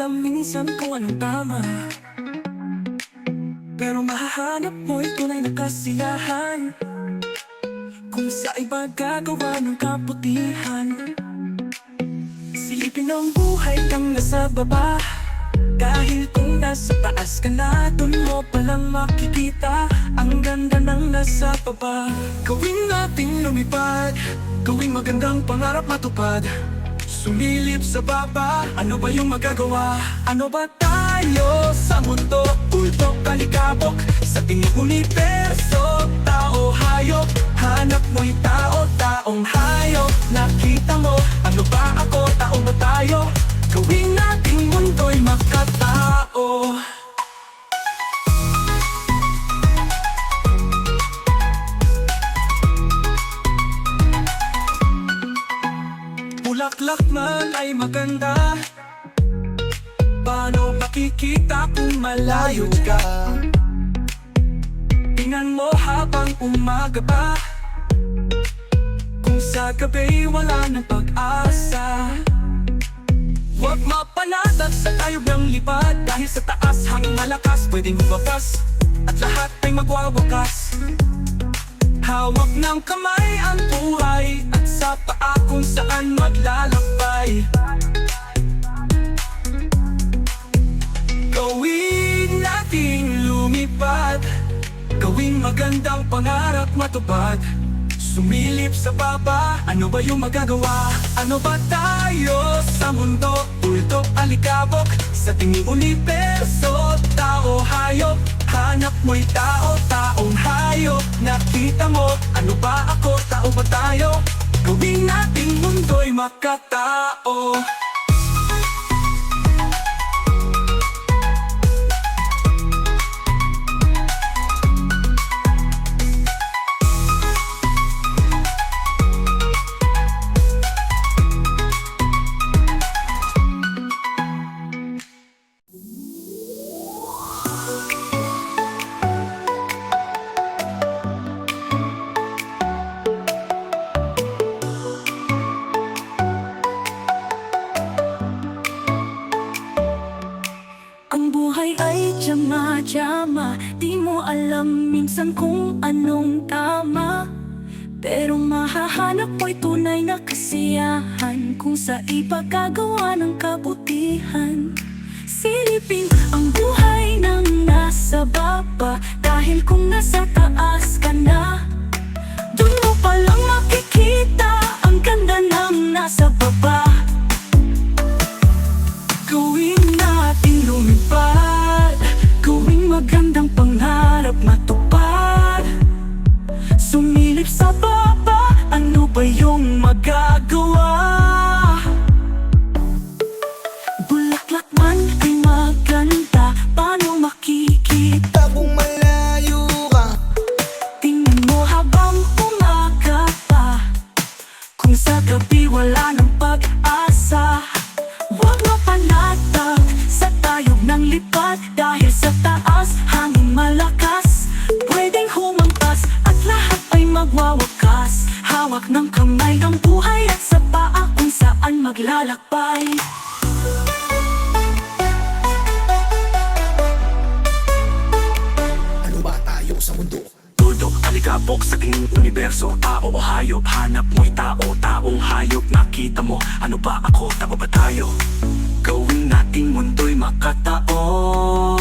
alam minsan kung anong tama. Pero mahahanap mo'y tunay na kasiyahan. Kung sa iba gagawa ng kaputihan Silipin ang buhay kang nasa baba. Dahil kung nasa taas ka na Dun mo palang makikita Ang ganda ng nasa baba. Gawin natin lumipad. Gawing magandang pangarap matupad Sumilip sa baba Ano ba yung magagawa? Ano ba tayo sa mundo? Ultok kalikabok Sa tingin universo Tao hayop Bulaklak man ay maganda. Paano makikita kung malayo ka? Tingnan mo habang umaga pa. Kung sa gabi wala ng pag-asa. Huwag mapanatag sa tayo ng lipad. Dahil sa taas hanging malakas pwedeng lumabas At lahat ay magwawakas. Hawak ng kamay ang buhay Gawing magandang pangarap matupad Sumilip sa baba, ano ba yung magagawa? Ano ba tayo sa mundo? Ultok alikabok, sa tingin universo Tao hayop, hanap mo'y tao, taong hayop Nakita mo, ano ba ako, tao ba tayo? Gawin nating mundo'y makatao minsan kung anong tama Pero mahahanap mo'y tunay na kasiyahan. Kung sa iba gagawa ng kabutihan Silipin ang buhay ng nasa baba. Dahil kung nasa taas sa gabi wala ng pag-asa. Huwag mapanatag sa tayog ng lipat Dahil sa taas hangin malakas. Pwedeng humampas at lahat ay magwawakas. Hawak ng kamay ng buhay at sa paa kung saan maglalakbay alikabok sa king universo. Tao o hayop, hanap mo'y tao. Taong hayop, nakita mo. Ano ba ako, tao ba tayo? Gawin nating mundo'y makatao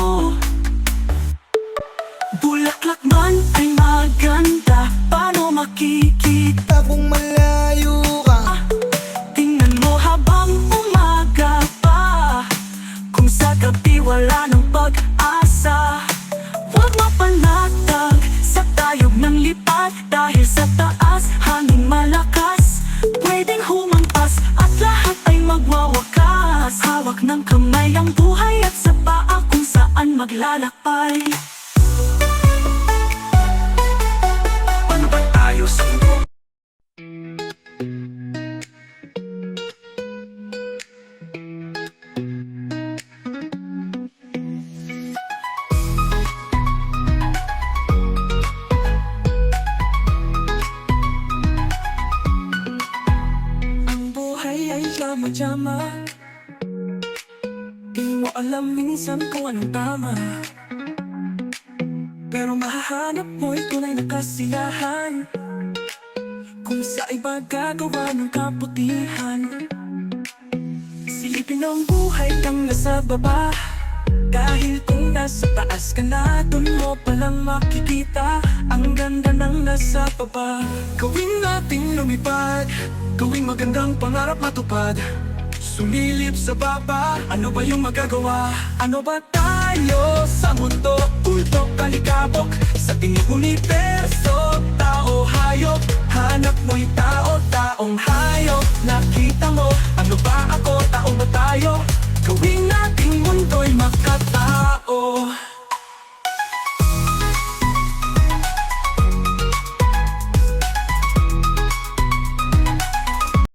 madama Di mo alam minsan kung anong tama Pero mahahanap mo'y tunay na kasiyahan. Kung sa iba gagawa ng kabutihan. Silipin ang buhay kang nasa baba. Dahil kung nasa taas ka na Dun mo palang makikita Ang ganda ng nasa baba. Gawin nating lumipad. Gawing magandang pangarap matupad. Sumilip sa baba. Ano ba yung magagawa? Ano ba tayo Sa tingin universo Tao hayop Hanap mo'y tao